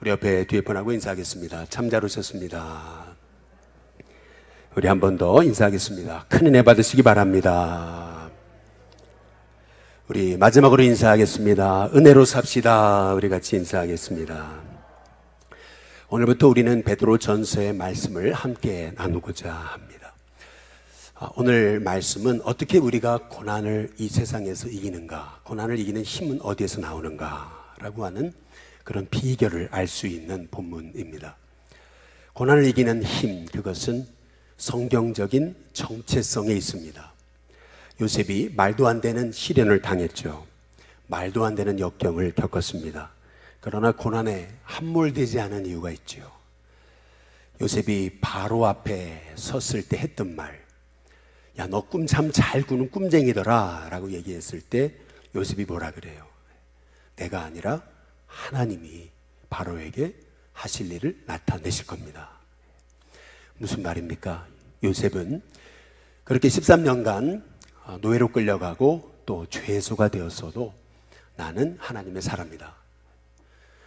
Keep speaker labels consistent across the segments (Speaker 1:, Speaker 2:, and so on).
Speaker 1: 우리 옆에 뒤에 분하고 인사하겠습니다. 참 잘 오셨습니다. 우리 한 번 더 인사하겠습니다. 큰 은혜 받으시기 바랍니다. 우리 마지막으로 인사하겠습니다. 은혜로 삽시다. 우리 같이 인사하겠습니다. 오늘부터 우리는 베드로 전서의 말씀을 함께 나누고자 합니다. 아, 오늘 말씀은 어떻게 우리가 고난을 이 세상에서 이기는가, 고난을 이기는 힘은 어디에서 나오는가라고 하는 그런 비결을 알 수 있는 본문입니다. 고난을 이기는 힘, 그것은 성경적인 정체성에 있습니다. 요셉이 말도 안 되는 시련을 당했죠. 말도 안 되는 역경을 겪었습니다. 그러나 고난에 함몰되지 않은 이유가 있죠. 요셉이 바로 앞에 섰을 때 했던 말, 야, 너 꿈 참 잘 꾸는 꿈쟁이더라. 라고 얘기했을 때 요셉이 뭐라 그래요? 내가 아니라 하나님이 바로에게 하실 일을 나타내실 겁니다. 무슨 말입니까? 요셉은 그렇게 13년간 노예로 끌려가고 또 죄수가 되었어도 나는 하나님의 사람이다.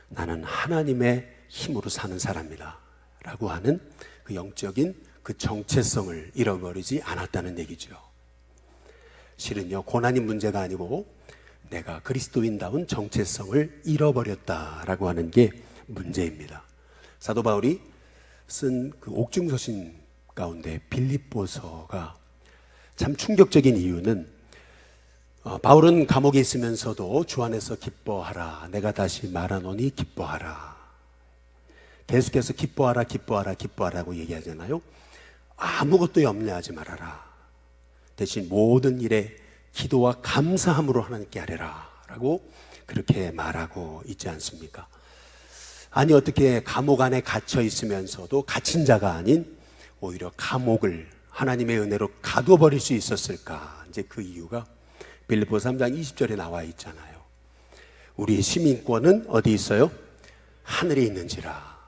Speaker 1: 나는 하나님의 힘으로 사는 사람이다. 라고 하는 그 영적인 그 정체성을 잃어버리지 않았다는 얘기죠. 실은요, 고난이 문제가 아니고 내가 그리스도인다운 정체성을 잃어버렸다라고 하는 게 문제입니다. 사도 바울이 쓴 그 옥중서신 가운데 빌립보서가 참 충격적인 이유는 어, 바울은 감옥에 있으면서도 주 안에서 기뻐하라. 내가 다시 말하노니 기뻐하라. 계속해서 기뻐하라, 기뻐하라, 기뻐하라고 얘기하잖아요. 아무것도 염려하지 말아라. 대신 모든 일에 기도와 감사함으로 하나님께 하래라. 라고 그렇게 말하고 있지 않습니까? 아니, 어떻게 감옥 안에 갇혀 있으면서도 갇힌 자가 아닌 오히려 감옥을 하나님의 은혜로 가둬 버릴 수 있었을까? 이제 그 이유가 빌리보 3장 20절에 나와 있잖아요. 우리 시민권은 어디 있어요? 하늘에 있는지라.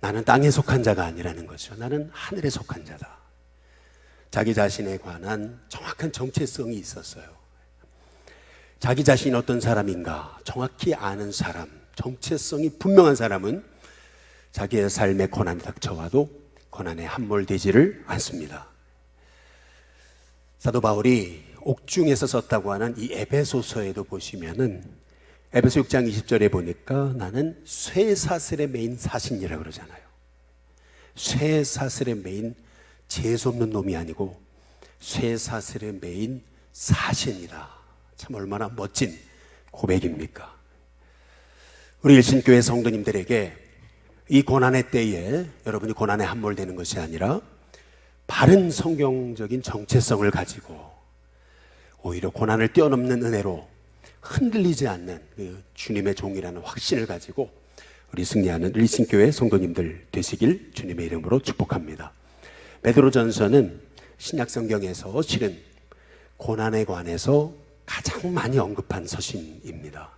Speaker 1: 나는 땅에 속한 자가 아니라는 거죠. 나는 하늘에 속한 자다. 자기 자신에 관한 정확한 정체성이 있었어요. 자기 자신이 어떤 사람인가 정확히 아는 사람, 정체성이 분명한 사람은 자기의 삶에 고난이 닥쳐와도 고난에 함몰되지를 않습니다. 사도 바울이 옥중에서 썼다고 하는 이 에베소서에도 보시면은 에베소 6장 20절에 보니까 나는 쇠사슬에 매인 사신이라고 그러잖아요. 쇠사슬에 매인 재수없는 놈이 아니고 쇠사슬에 매인 사신이다. 참 얼마나 멋진 고백입니까? 우리 일신교회 성도님들에게 이 고난의 때에 여러분이 고난에 함몰되는 것이 아니라 바른 성경적인 정체성을 가지고 오히려 고난을 뛰어넘는 은혜로 흔들리지 않는 그 주님의 종이라는 확신을 가지고 우리 승리하는 일신교회 성도님들 되시길 주님의 이름으로 축복합니다. 베드로전서는 신약 성경에서 실은 고난에 관해서 가장 많이 언급한 서신입니다.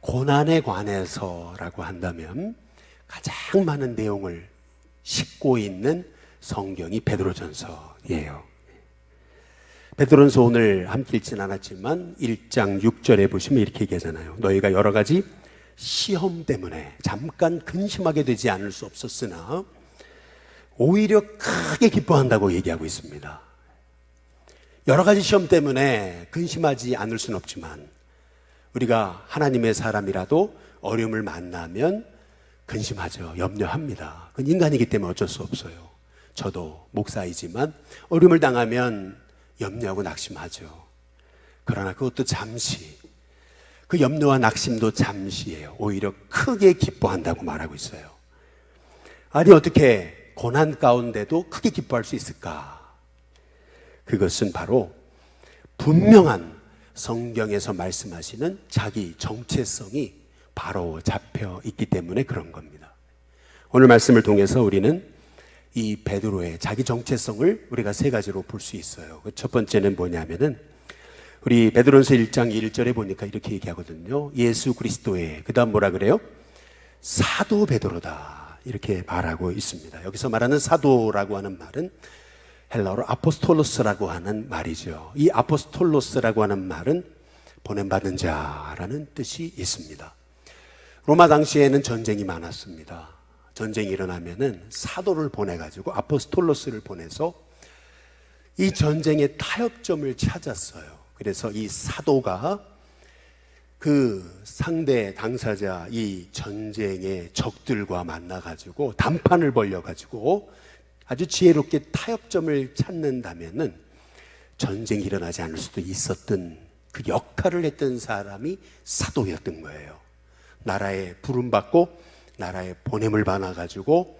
Speaker 1: 고난에 관해서라고 한다면 가장 많은 내용을 싣고 있는 성경이 베드로전서예요. 베드로전서 오늘 함께 읽진 않았지만 1장 6절에 보시면 이렇게 얘기하잖아요. 너희가 여러 가지 시험 때문에 잠깐 근심하게 되지 않을 수 없었으나 오히려 크게 기뻐한다고 얘기하고 있습니다. 여러 가지 시험 때문에 근심하지 않을 수는 없지만 우리가 하나님의 사람이라도 어려움을 만나면 근심하죠. 염려합니다. 그건 인간이기 때문에 어쩔 수 없어요. 저도 목사이지만 어려움을 당하면 염려하고 낙심하죠. 그러나 그것도 잠시. 그 염려와 낙심도 잠시예요. 오히려 크게 기뻐한다고 말하고 있어요. 아니, 어떻게 고난 가운데도 크게 기뻐할 수 있을까? 그것은 바로 분명한 성경에서 말씀하시는 자기 정체성이 바로 잡혀 있기 때문에 그런 겁니다. 오늘 말씀을 통해서 우리는 이 베드로의 자기 정체성을 우리가 세 가지로 볼 수 있어요. 그첫 번째는 뭐냐면은 우리 베드로서 1장 1절에 보니까 이렇게 얘기하거든요. 예수 그리스도의 그다음 뭐라 그래요? 사도 베드로다. 이렇게 말하고 있습니다. 여기서 말하는 사도라고 하는 말은 헬라어로 아포스톨로스라고 하는 말이죠. 이 아포스톨로스라고 하는 말은 보냄받은 자라는 뜻이 있습니다. 로마 당시에는 전쟁이 많았습니다. 전쟁이 일어나면은 사도를 보내가지고 아포스톨로스를 보내서 이 전쟁의 타협점을 찾았어요. 그래서 이 사도가 그 상대 당사자 이 전쟁의 적들과 만나가지고 담판을 벌려가지고 아주 지혜롭게 타협점을 찾는다면은 전쟁이 일어나지 않을 수도 있었던 그 역할을 했던 사람이 사도였던 거예요. 나라에 부름받고 나라에 보냄을 받아가지고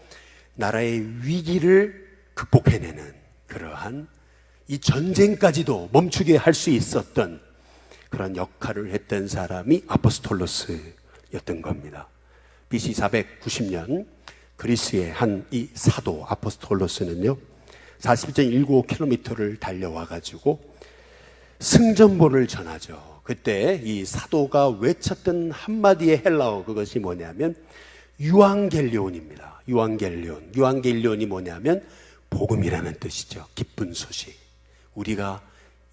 Speaker 1: 나라의 위기를 극복해내는 그러한 이 전쟁까지도 멈추게 할 수 있었던 그런 역할을 했던 사람이 아포스톨로스였던 겁니다. BC 490년 그리스의 한 이 사도 아포스톨로스는요, 41.195km를 달려와 가지고 승전보를 전하죠. 그때 이 사도가 외쳤던 한마디의 헬라어 그것이 뭐냐면 유앙겔리온입니다. 유앙겔리온. 유앙겔리온이 뭐냐면 복음이라는 뜻이죠. 기쁜 소식. 우리가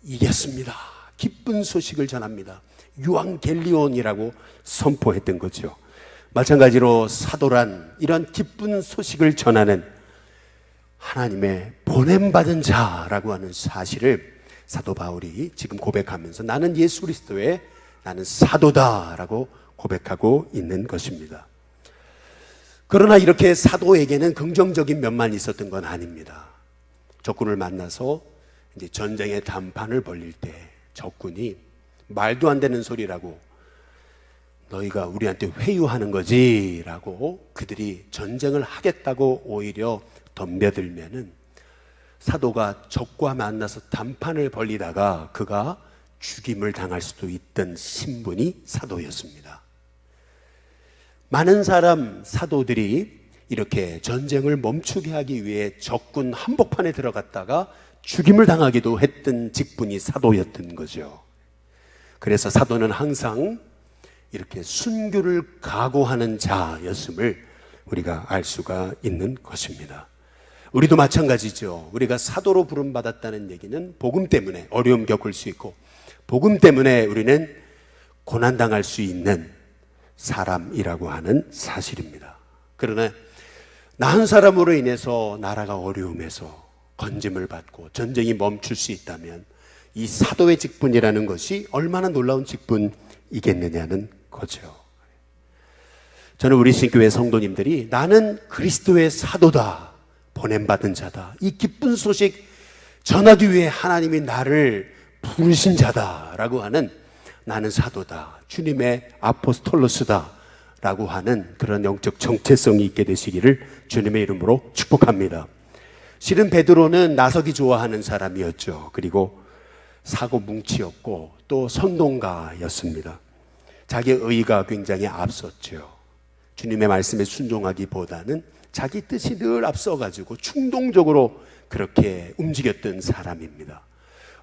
Speaker 1: 이겼습니다. 기쁜 소식을 전합니다. 유앙겔리온이라고 선포했던 거죠. 마찬가지로 사도란 이런 기쁜 소식을 전하는 하나님의 보냄받은 자라고 하는 사실을 사도 바울이 지금 고백하면서 나는 예수 그리스도의 나는 사도다라고 고백하고 있는 것입니다. 그러나 이렇게 사도에게는 긍정적인 면만 있었던 건 아닙니다. 적군을 만나서 이제 전쟁의 단판을 벌릴 때 적군이 말도 안 되는 소리라고 너희가 우리한테 회유하는 거지라고 그들이 전쟁을 하겠다고 오히려 덤벼들면은 사도가 적과 만나서 단판을 벌리다가 그가 죽임을 당할 수도 있던 신분이 사도였습니다. 많은 사람 사도들이 이렇게 전쟁을 멈추게 하기 위해 적군 한복판에 들어갔다가 죽임을 당하기도 했던 직분이 사도였던 거죠. 그래서 사도는 항상 이렇게 순교를 각오하는 자였음을 우리가 알 수가 있는 것입니다. 우리도 마찬가지죠. 우리가 사도로 부름받았다는 얘기는 복음 때문에 어려움 겪을 수 있고, 복음 때문에 우리는 고난당할 수 있는 사람이라고 하는 사실입니다. 그러나 나 한 사람으로 인해서 나라가 어려움에서 건짐을 받고 전쟁이 멈출 수 있다면 이 사도의 직분이라는 것이 얼마나 놀라운 직분이겠느냐는 거죠. 저는 우리 신교회 성도님들이 나는 그리스도의 사도다. 보냄받은 자다. 이 기쁜 소식 전하기 위해 하나님이 나를 부르신 자다 라고 하는 나는 사도다. 주님의 아포스톨로스다. 라고 하는 그런 영적 정체성이 있게 되시기를 주님의 이름으로 축복합니다. 실은 베드로는 나서기 좋아하는 사람이었죠. 그리고 사고 뭉치였고 또 선동가였습니다. 자기의 의가 굉장히 앞섰죠. 주님의 말씀에 순종하기보다는 자기 뜻이 늘 앞서가지고 충동적으로 그렇게 움직였던 사람입니다.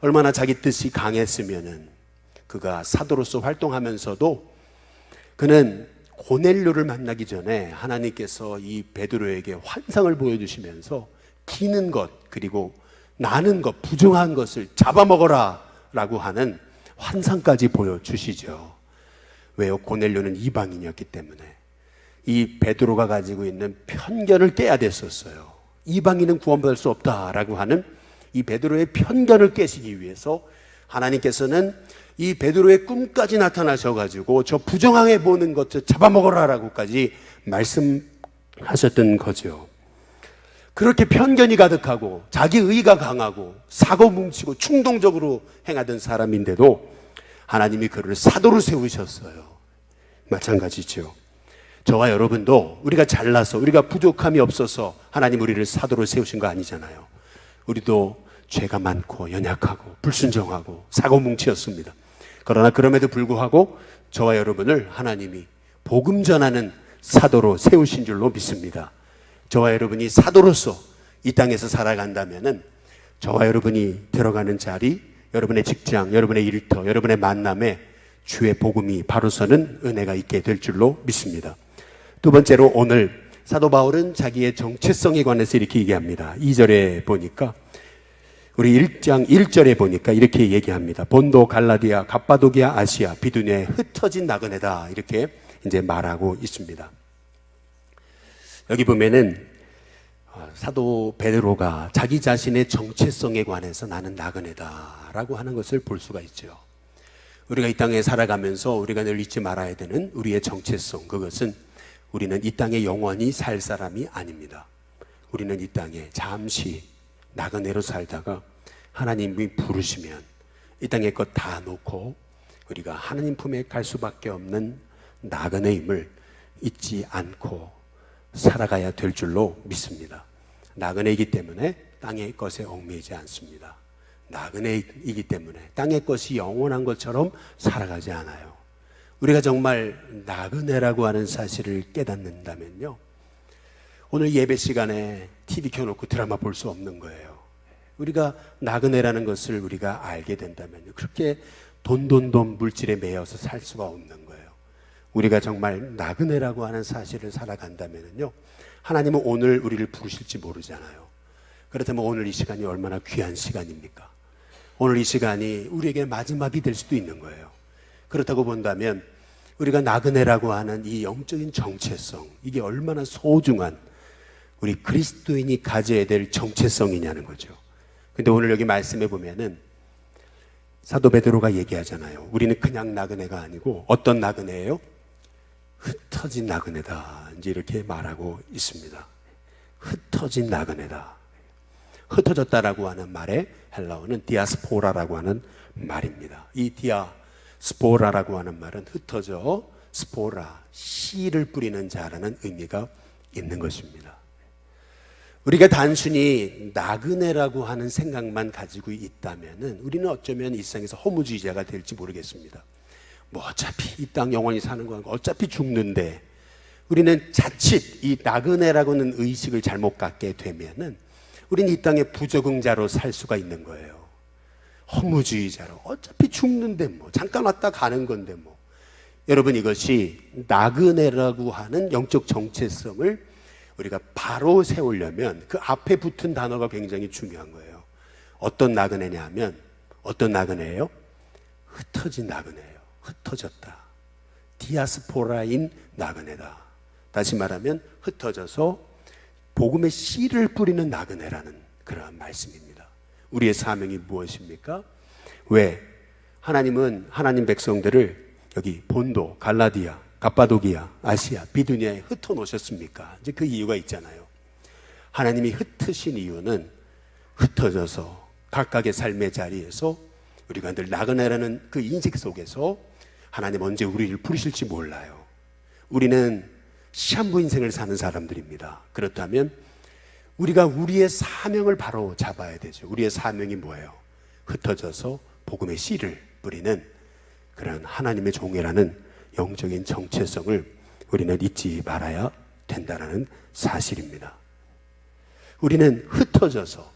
Speaker 1: 얼마나 자기 뜻이 강했으면은 그가 사도로서 활동하면서도 그는 고넬료를 만나기 전에 하나님께서 이 베드로에게 환상을 보여주시면서 기는 것 그리고 나는 것 부정한 것을 잡아먹어라 라고 하는 환상까지 보여주시죠. 왜요? 고넬료는 이방인이었기 때문에 이 베드로가 가지고 있는 편견을 깨야 됐었어요. 이방인은 구원받을 수 없다라고 하는 이 베드로의 편견을 깨시기 위해서 하나님께서는 이 베드로의 꿈까지 나타나셔가지고 저 부정하게 보는 것을 잡아먹어라라고까지 말씀하셨던 거죠. 그렇게 편견이 가득하고 자기 의가 강하고 사고 뭉치고 충동적으로 행하던 사람인데도 하나님이 그를 사도로 세우셨어요. 마찬가지죠. 저와 여러분도 우리가 잘나서 우리가 부족함이 없어서 하나님 우리를 사도로 세우신 거 아니잖아요. 우리도 죄가 많고 연약하고 불순종하고 사고 뭉치였습니다. 그러나 그럼에도 불구하고 저와 여러분을 하나님이 복음 전하는 사도로 세우신 줄로 믿습니다. 저와 여러분이 사도로서 이 땅에서 살아간다면은 저와 여러분이 들어가는 자리, 여러분의 직장, 여러분의 일터, 여러분의 만남에 주의 복음이 바로 서는 은혜가 있게 될 줄로 믿습니다. 두 번째로 오늘 사도 바울은 자기의 정체성에 관해서 이렇게 얘기합니다. 2절에 보니까 우리 1장 1절에 보니까 이렇게 얘기합니다. 본도 갈라디아 갑바도기아 아시아 비두니에 흩어진 나그네다 이렇게 이제 말하고 있습니다. 여기 보면은 어, 사도 베드로가 자기 자신의 정체성에 관해서 나는 나그네다라고 하는 것을 볼 수가 있죠. 우리가 이 땅에 살아가면서 우리가 늘 잊지 말아야 되는 우리의 정체성 그것은 우리는 이 땅에 영원히 살 사람이 아닙니다. 우리는 이 땅에 잠시 나그네로 살다가 하나님이 부르시면 이 땅의 것 다 놓고 우리가 하나님 품에 갈 수밖에 없는 나그네임을 잊지 않고 살아가야 될 줄로 믿습니다. 나그네이기 때문에 땅의 것에 얽매이지 않습니다. 나그네이기 때문에 땅의 것이 영원한 것처럼 살아가지 않아요. 우리가 정말 나그네라고 하는 사실을 깨닫는다면요. 오늘 예배 시간에 TV 켜놓고 드라마 볼 수 없는 거예요. 우리가 나그네라는 것을 우리가 알게 된다면요. 그렇게 돈돈돈 물질에 매여서 살 수가 없는 거예요. 우리가 정말 나그네라고 하는 사실을 살아간다면요. 하나님은 오늘 우리를 부르실지 모르잖아요. 그렇다면 오늘 이 시간이 얼마나 귀한 시간입니까? 오늘 이 시간이 우리에게 마지막이 될 수도 있는 거예요. 그렇다고 본다면 우리가 나그네라고 하는 이 영적인 정체성, 이게 얼마나 소중한 우리 그리스도인이 가져야 될 정체성이냐는 거죠. 근데 오늘 여기 말씀해 보면은 사도 베드로가 얘기하잖아요. 우리는 그냥 나그네가 아니고 어떤 나그네예요? 흩어진 나그네다. 이제 이렇게 말하고 있습니다. 흩어진 나그네다. 흩어졌다라고 하는 말의 헬라어는 디아스포라라고 하는 말입니다. 이 디아스포라라고 하는 말은 흩어져 스포라 씨를 뿌리는 자라는 의미가 있는 것입니다. 우리가 단순히 나그네라고 하는 생각만 가지고 있다면은 우리는 어쩌면 이 세상에서 허무주의자가 될지 모르겠습니다. 뭐 어차피 이 땅 영원히 사는 거 어차피 죽는데 우리는 자칫 이 나그네라고는 의식을 잘못 갖게 되면은 우리는 이 땅에 부적응자로 살 수가 있는 거예요. 허무주의자로 어차피 죽는데 뭐 잠깐 왔다 가는 건데 뭐 여러분 이것이 나그네라고 하는 영적 정체성을 우리가 바로 세우려면 그 앞에 붙은 단어가 굉장히 중요한 거예요. 어떤 나그네냐 하면 어떤 나그네예요? 흩어진 나그네예요. 흩어졌다. 디아스포라인 나그네다. 다시 말하면 흩어져서 복음의 씨를 뿌리는 나그네라는 그러한 말씀입니다. 우리의 사명이 무엇입니까? 왜? 하나님은 하나님 백성들을 여기 본도, 갈라디아, 갑바도기아, 아시아, 비두니아에 흩어 놓으셨습니까? 이제 그 이유가 있잖아요. 하나님이 흩으신 이유는 흩어져서 각각의 삶의 자리에서 우리가 늘 나그네라는 그 인식 속에서 하나님 언제 우리를 부르실지 몰라요. 우리는 시한부 인생을 사는 사람들입니다. 그렇다면 우리가 우리의 사명을 바로 잡아야 되죠. 우리의 사명이 뭐예요? 흩어져서 복음의 씨를 뿌리는 그런 하나님의 종이라는 영적인 정체성을 우리는 잊지 말아야 된다는 사실입니다. 우리는 흩어져서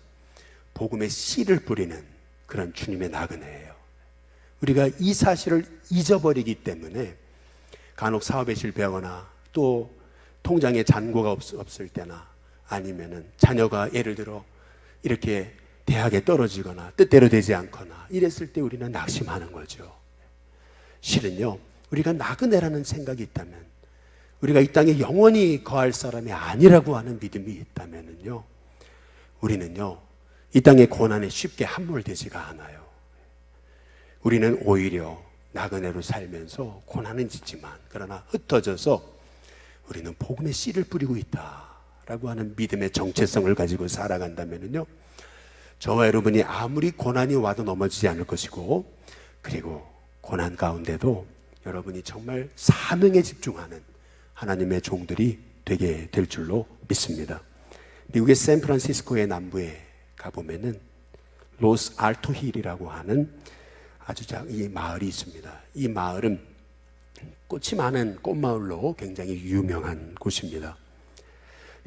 Speaker 1: 복음의 씨를 뿌리는 그런 주님의 나그네예요. 우리가 이 사실을 잊어버리기 때문에 간혹 사업에 실패하거나 또 통장에 잔고가 없, 을 때나 아니면은 자녀가 예를 들어 이렇게 대학에 떨어지거나 뜻대로 되지 않거나 이랬을 때 우리는 낙심하는 거죠. 실은요, 우리가 나그네라는 생각이 있다면, 우리가 이 땅에 영원히 거할 사람이 아니라고 하는 믿음이 있다면요, 우리는요, 이 땅의 고난에 쉽게 함몰되지가 않아요. 우리는 오히려 나그네로 살면서 고난은 짓지만, 그러나 흩어져서 우리는 복음의 씨를 뿌리고 있다라고 하는 믿음의 정체성을 가지고 살아간다면요, 저와 여러분이 아무리 고난이 와도 넘어지지 않을 것이고, 그리고 고난 가운데도 여러분이 정말 사명에 집중하는 하나님의 종들이 되게 될 줄로 믿습니다. 미국의 샌프란시스코의 남부에 가보면은 로스 알토힐이라고 하는 아주 작이 마을이 있습니다. 이 마을은 꽃이 많은 꽃마을로 굉장히 유명한 곳입니다.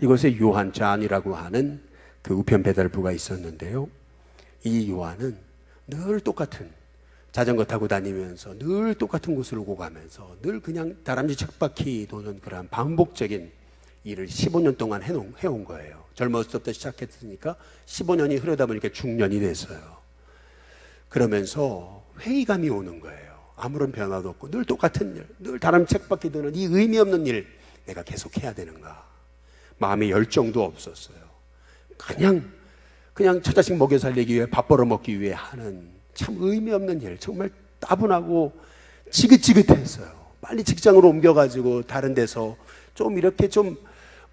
Speaker 1: 이곳에 요한 잔이라고 하는 그 우편 배달부가 있었는데요. 이 요한은 늘 똑같은 자전거 타고 다니면서 늘 똑같은 곳을 오고 가면서 늘 그냥 다람쥐 쳇바퀴 도는 그런 반복적인 일을 15년 동안 해놓은, 해온 거예요. 젊었을 때부터 시작했으니까 15년이 흐르다 보니까 중년이 됐어요. 그러면서 회의감이 오는 거예요. 아무런 변화도 없고 늘 똑같은 일, 늘 다른 책밖에 드는 이 의미 없는 일 내가 계속 해야 되는가? 마음의 열정도 없었어요. 그냥 그냥 처자식 먹여 살리기 위해 밥 벌어 먹기 위해 하는 참 의미 없는 일, 정말 따분하고 지긋지긋했어요. 빨리 직장으로 옮겨가지고 다른 데서 좀 이렇게 좀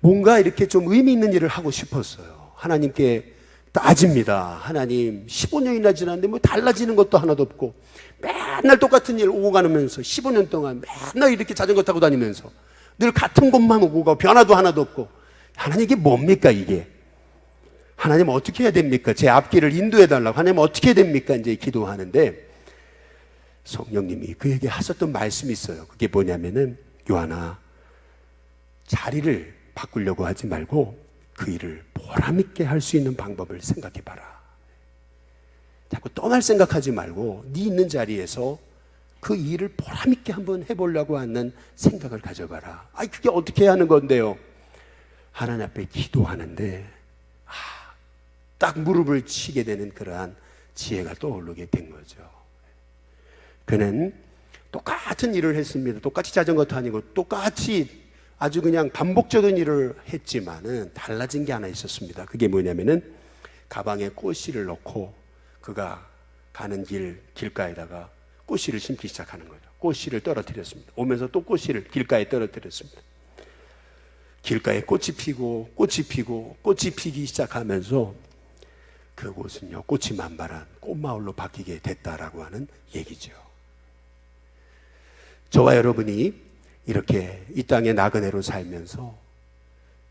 Speaker 1: 뭔가 이렇게 좀 의미 있는 일을 하고 싶었어요. 하나님께 따집니다. 하나님 15년이나 지났는데 뭐 달라지는 것도 하나도 없고 맨날 똑같은 일 오고 가면서 15년 동안 맨날 이렇게 자전거 타고 다니면서 늘 같은 곳만 오고 가고 변화도 하나도 없고 하나님 이게 뭡니까 이게? 하나님 어떻게 해야 됩니까? 제 앞길을 인도해 달라고 하나님 어떻게 해야 됩니까? 이제 기도하는데 성령님이 그에게 하셨던 말씀이 있어요. 그게 뭐냐면은 요한아 자리를 바꾸려고 하지 말고 그 일을 보람있게 할 수 있는 방법을 생각해 봐라. 자꾸 떠날 생각하지 말고 네 있는 자리에서 그 일을 보람있게 한번 해보려고 하는 생각을 가져봐라. 아이 그게 어떻게 하는 건데요? 하나님 앞에 기도하는데 아, 딱 무릎을 치게 되는 그러한 지혜가 떠오르게 된 거죠. 그는 똑같은 일을 했습니다. 똑같이 자전거 타니고 똑같이 아주 그냥 반복적인 일을 했지만은 달라진 게 하나 있었습니다. 그게 뭐냐면은 가방에 꽃씨를 넣고 그가 가는 길 길가에다가 꽃씨를 심기 시작하는 거죠. 꽃씨를 떨어뜨렸습니다. 오면서 또 꽃씨를 길가에 떨어뜨렸습니다. 길가에 꽃이 피고 꽃이 피고 꽃이 피기 시작하면서 그곳은요 꽃이 만발한 꽃마을로 바뀌게 됐다라고 하는 얘기죠. 저와 여러분이 이렇게 이 땅의 나그네로 살면서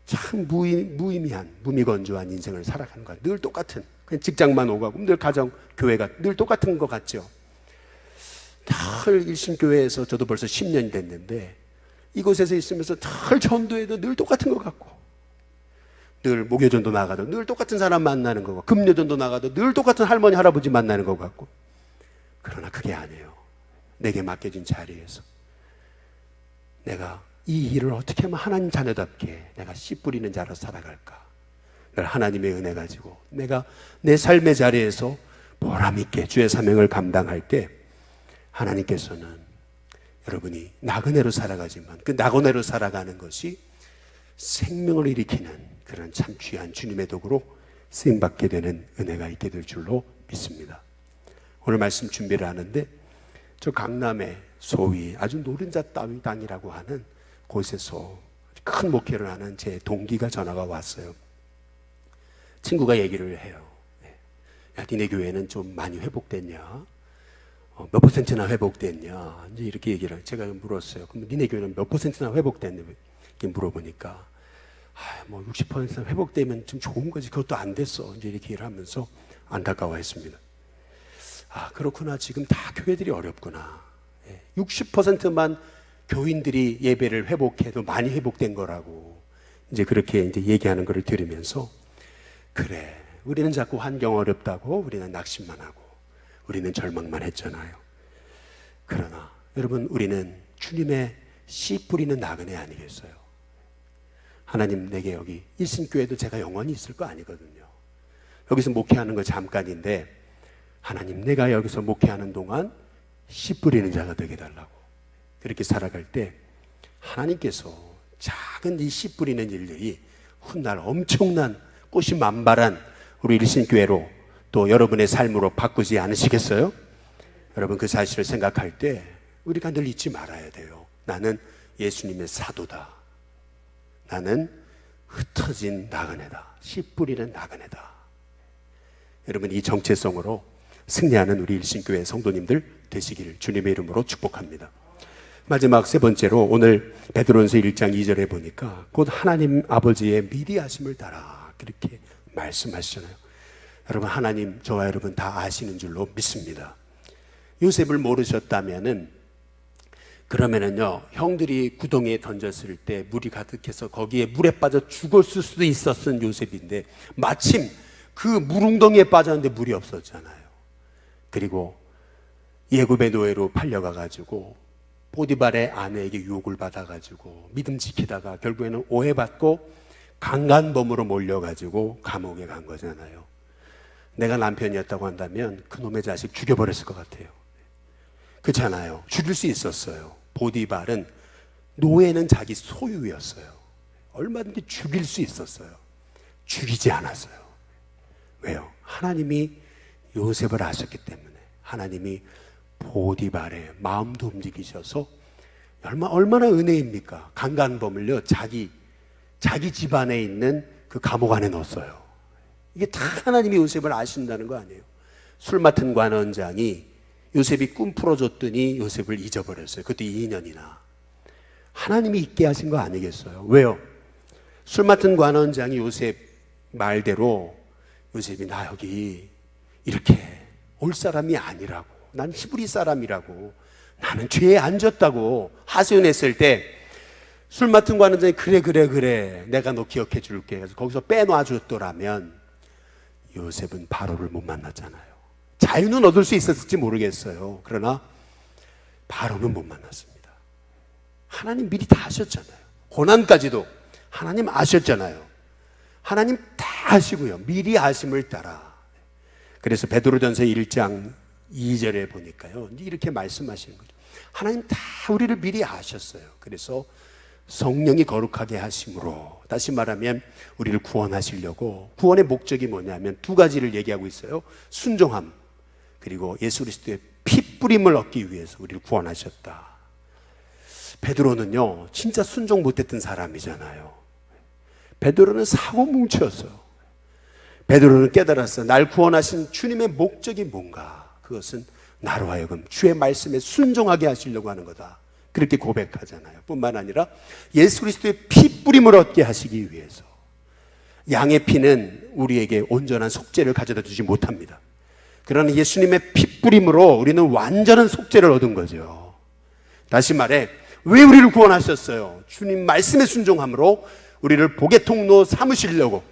Speaker 1: 참 무의, 무의미한 무미건조한 인생을 살아가는 거야. 늘 똑같은 그냥 직장만 오가고 늘 가정 교회가 늘 똑같은 것 같죠. 늘 일신교회에서 저도 벌써 10년이 됐는데 이곳에서 있으면서 늘 전도해도 늘 똑같은 것 같고 늘 목요전도 나가도 늘 똑같은 사람 만나는 거고 금요전도 나가도 늘 똑같은 할머니 할아버지 만나는 것 같고 그러나 그게 아니에요. 내게 맡겨진 자리에서 내가 이 일을 어떻게 하면 하나님 자녀답게 내가 씨 뿌리는 자로 살아갈까? 늘 하나님의 은혜 가지고 내가 내 삶의 자리에서 보람 있게 주의 사명을 감당할 때 하나님께서는 여러분이 나그네로 살아가지만 그 나그네로 살아가는 것이 생명을 일으키는 그런 참 귀한 주님의 도구로 쓰임 받게 되는 은혜가 있게 될 줄로 믿습니다. 오늘 말씀 준비를 하는데 저 강남에 소위 아주 노른자 따위 땅이라고 하는 곳에서 큰 목회를 하는 제 동기가 전화가 왔어요. 친구가 얘기를 해요. 네. 야, 니네 교회는 좀 많이 회복됐냐? 어, 몇 퍼센트나 회복됐냐? 이제 이렇게 얘기를 제가 물었어요. 그럼 니네 교회는 몇 퍼센트나 회복됐냐? 이렇게 물어보니까 아, 뭐 60% 회복되면 좀 좋은 거지. 그것도 안 됐어. 이제 이렇게 얘기를 하면서 안타까워했습니다. 아, 그렇구나. 지금 다 교회들이 어렵구나. 60%만 교인들이 예배를 회복해도 많이 회복된 거라고 이제 그렇게 이제 얘기하는 것을 들으면서 그래 우리는 자꾸 환경 어렵다고 우리는 낙심만 하고 우리는 절망만 했잖아요. 그러나 여러분 우리는 주님의 씨 뿌리는 나그네 아니겠어요? 하나님 내게 여기 일신교회도 제가 영원히 있을 거 아니거든요. 여기서 목회하는 거 잠깐인데 하나님 내가 여기서 목회하는 동안 씨 뿌리는 자가 되게 달라고. 그렇게 살아갈 때 하나님께서 작은 이 씨 뿌리는 일들이 훗날 엄청난 꽃이 만발한 우리 일신교회로 또 여러분의 삶으로 바꾸지 않으시겠어요? 여러분 그 사실을 생각할 때 우리가 늘 잊지 말아야 돼요. 나는 예수님의 사도다. 나는 흩어진 나그네다. 씨 뿌리는 나그네다. 여러분 이 정체성으로 승리하는 우리 일신교회 성도님들 되시기를 주님의 이름으로 축복합니다. 마지막 세 번째로 오늘 베드로전서 1장 2절에 보니까 곧 하나님 아버지의 미리 하심을 따라 그렇게 말씀하시잖아요. 여러분 하나님 저와 여러분 다 아시는 줄로 믿습니다. 요셉을 모르셨다면은 그러면은요 형들이 구덩이에 던졌을 때 물이 가득해서 거기에 물에 빠져 죽었을 수도 있었던 요셉인데 마침 그 물웅덩이에 빠졌는데 물이 없었잖아요. 그리고 예굽의 노예로 팔려가 가지고 보디발의 아내에게 유혹을 받아 가지고 믿음 지키다가 결국에는 오해받고 강간범으로 몰려 가지고 감옥에 간 거잖아요. 내가 남편이었다고 한다면 그놈의 자식 죽여버렸을 것 같아요. 그렇잖아요. 죽일 수 있었어요. 보디발은 노예는 자기 소유였어요. 얼마든지 죽일 수 있었어요. 죽이지 않았어요. 왜요? 하나님이 요셉을 아셨기 때문에 하나님이 보디발의 마음도 움직이셔서 얼마 얼마나 은혜입니까? 강간범을요 자기 자기 집안에 있는 그 감옥 안에 넣었어요. 이게 다 하나님이 요셉을 아신다는 거 아니에요? 술 맡은 관원장이 요셉이 꿈 풀어줬더니 요셉을 잊어버렸어요. 그것도 2년이나. 하나님이 있게 하신 거 아니겠어요? 왜요? 술 맡은 관원장이 요셉 말대로 요셉이 나 여기 이렇게 올 사람이 아니라고. 난 히브리 사람이라고. 나는 죄에 안 졌다고 하소연했을 때 술 맡은 관원장이 그래 그래 그래 내가 너 기억해 줄게. 그래서 거기서 빼놔 줬더라면 요셉은 바로를 못 만났잖아요. 자유는 얻을 수 있었을지 모르겠어요. 그러나 바로는 못 만났습니다. 하나님 미리 다 아셨잖아요. 고난까지도 하나님 아셨잖아요. 하나님 다 아시고요. 미리 아심을 따라. 그래서 베드로전서 1장 2절에 보니까요. 이렇게 말씀하시는 거죠. 하나님 다 우리를 미리 아셨어요. 그래서 성령이 거룩하게 하심으로 다시 말하면 우리를 구원하시려고 구원의 목적이 뭐냐면 두 가지를 얘기하고 있어요. 순종함 그리고 예수 그리스도의 피 뿌림을 얻기 위해서 우리를 구원하셨다. 베드로는요 진짜 순종 못했던 사람이잖아요. 베드로는 사고 뭉쳤어요. 베드로는 깨달았어. 날 구원하신 주님의 목적이 뭔가? 그것은 나로 하여금 주의 말씀에 순종하게 하시려고 하는 거다. 그렇게 고백하잖아요. 뿐만 아니라 예수 그리스도의 피 뿌림을 얻게 하시기 위해서 양의 피는 우리에게 온전한 속죄를 가져다 주지 못합니다. 그러나 예수님의 피 뿌림으로 우리는 완전한 속죄를 얻은 거죠. 다시 말해 왜 우리를 구원하셨어요? 주님 말씀에 순종함으로 우리를 복의 통로 삼으시려고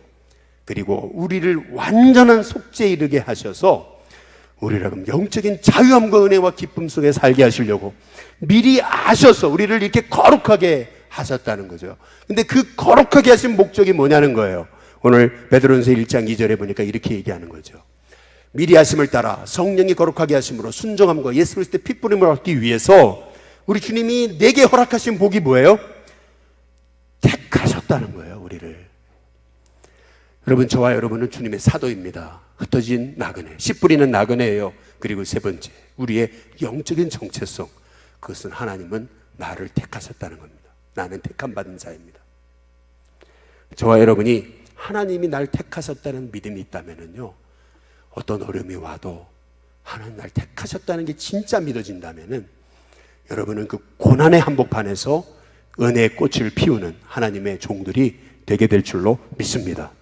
Speaker 1: 그리고 우리를 완전한 속죄에 이르게 하셔서 우리라금 영적인 자유함과 은혜와 기쁨 속에 살게 하시려고 미리 아셔서 우리를 이렇게 거룩하게 하셨다는 거죠. 근데 그 거룩하게 하신 목적이 뭐냐는 거예요. 오늘 베드로전서 1장 2절에 보니까 이렇게 얘기하는 거죠. 미리 하심을 따라 성령이 거룩하게 하심으로 순종함과 예수 그리스도의 핏부림을 얻기 위해서 우리 주님이 내게 허락하신 복이 뭐예요? 택하셨다는 거예요, 우리를. 여러분, 저와 여러분은 주님의 사도입니다. 흩어진 나그네, 씨 뿌리는 나그네예요. 그리고 세 번째, 우리의 영적인 정체성. 그것은 하나님은 나를 택하셨다는 겁니다. 나는 택함 받은 자입니다. 저와 여러분이 하나님이 날 택하셨다는 믿음이 있다면요. 어떤 어려움이 와도 하나님 날 택하셨다는 게 진짜 믿어진다면은 여러분은 그 고난의 한복판에서 은혜의 꽃을 피우는 하나님의 종들이 되게 될 줄로 믿습니다.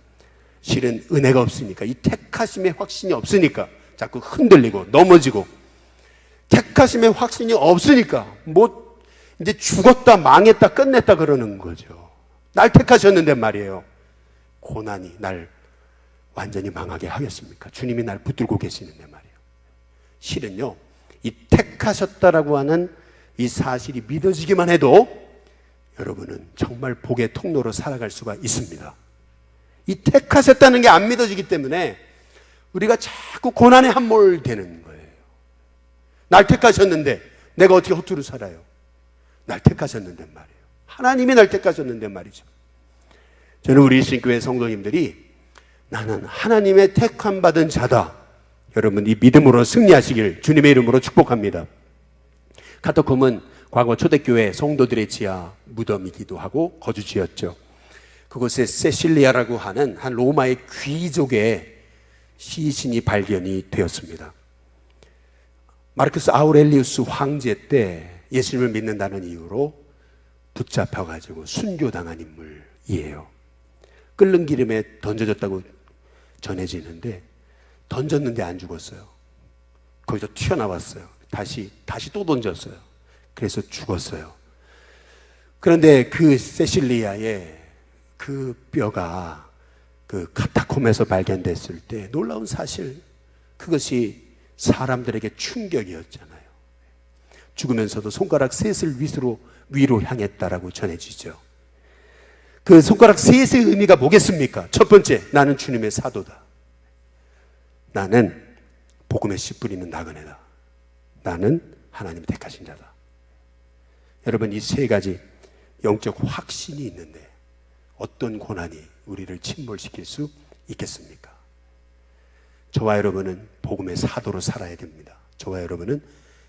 Speaker 1: 실은 은혜가 없으니까 이 택하심의 확신이 없으니까 자꾸 흔들리고 넘어지고 택하심의 확신이 없으니까 뭐 이제 죽었다 망했다 끝냈다 그러는 거죠. 날 택하셨는데 말이에요. 고난이 날 완전히 망하게 하겠습니까? 주님이 날 붙들고 계시는데 말이에요. 실은요, 이 택하셨다라고 하는 이 사실이 믿어지기만 해도 여러분은 정말 복의 통로로 살아갈 수가 있습니다. 이 택하셨다는 게 안 믿어지기 때문에 우리가 자꾸 고난에 함몰되는 거예요. 날 택하셨는데 내가 어떻게 허투루 살아요? 날 택하셨는데 말이에요. 하나님이 날 택하셨는데 말이죠. 저는 우리 신교회 성도님들이 나는 하나님의 택함 받은 자다. 여러분 이 믿음으로 승리하시길 주님의 이름으로 축복합니다. 카토콤은 과거 초대교회 성도들의 지하 무덤이기도 하고 거주지였죠. 그곳에 세실리아라고 하는 한 로마의 귀족의 시신이 발견이 되었습니다. 마르크스 아우렐리우스 황제 때 예수님을 믿는다는 이유로 붙잡혀가지고 순교당한 인물이에요. 끓는 기름에 던져졌다고 전해지는데 던졌는데 안 죽었어요. 거기서 튀어나왔어요. 다시 다시 또 던졌어요. 그래서 죽었어요. 그런데 그 세실리아의 그 뼈가 그 카타콤에서 발견됐을 때 놀라운 사실 그것이 사람들에게 충격이었잖아요. 죽으면서도 손가락 셋을 위로 위로 향했다라고 전해지죠. 그 손가락 셋의 의미가 뭐겠습니까? 첫 번째, 나는 주님의 사도다. 나는 복음의 씨 뿌리는 나그네다. 나는 하나님 택하신 자다. 여러분 이 세 가지 영적 확신이 있는데 어떤 고난이 우리를 침몰시킬 수 있겠습니까? 저와 여러분은 복음의 사도로 살아야 됩니다. 저와 여러분은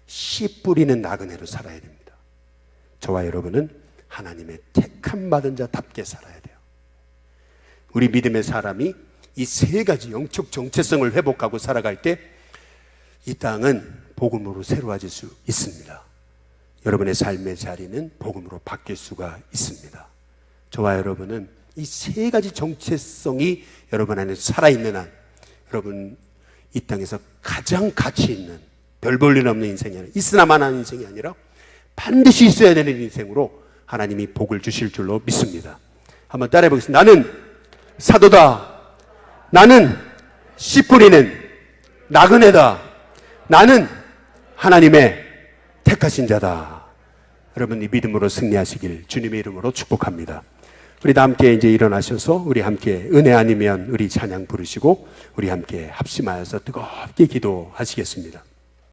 Speaker 1: 씨 뿌리는 나그네로 살아야 됩니다. 저와 여러분은 하나님의 택함 받은 자답게 살아야 돼요. 우리 믿음의 사람이 이 세 가지 영적 정체성을 회복하고 살아갈 때 이 땅은 복음으로 새로워질 수 있습니다. 여러분의 삶의 자리는 복음으로 바뀔 수가 있습니다. 저와 여러분은 이 세 가지 정체성이 여러분 안에 살아있는 한 여러분 이 땅에서 가장 가치 있는 별 볼 일 없는 인생이 아니라 있으나마한 인생이 아니라 반드시 있어야 되는 인생으로 하나님이 복을 주실 줄로 믿습니다. 한번 따라해 보겠습니다. 나는 사도다. 나는 씨 뿌리는 나그네다. 나는 하나님의 택하신 자다. 여러분 이 믿음으로 승리하시길 주님의 이름으로 축복합니다. 우리 다 함께 이제 일어나셔서 우리 함께 은혜 아니면 우리 찬양 부르시고 우리 함께 합심하여서 뜨겁게 기도하시겠습니다.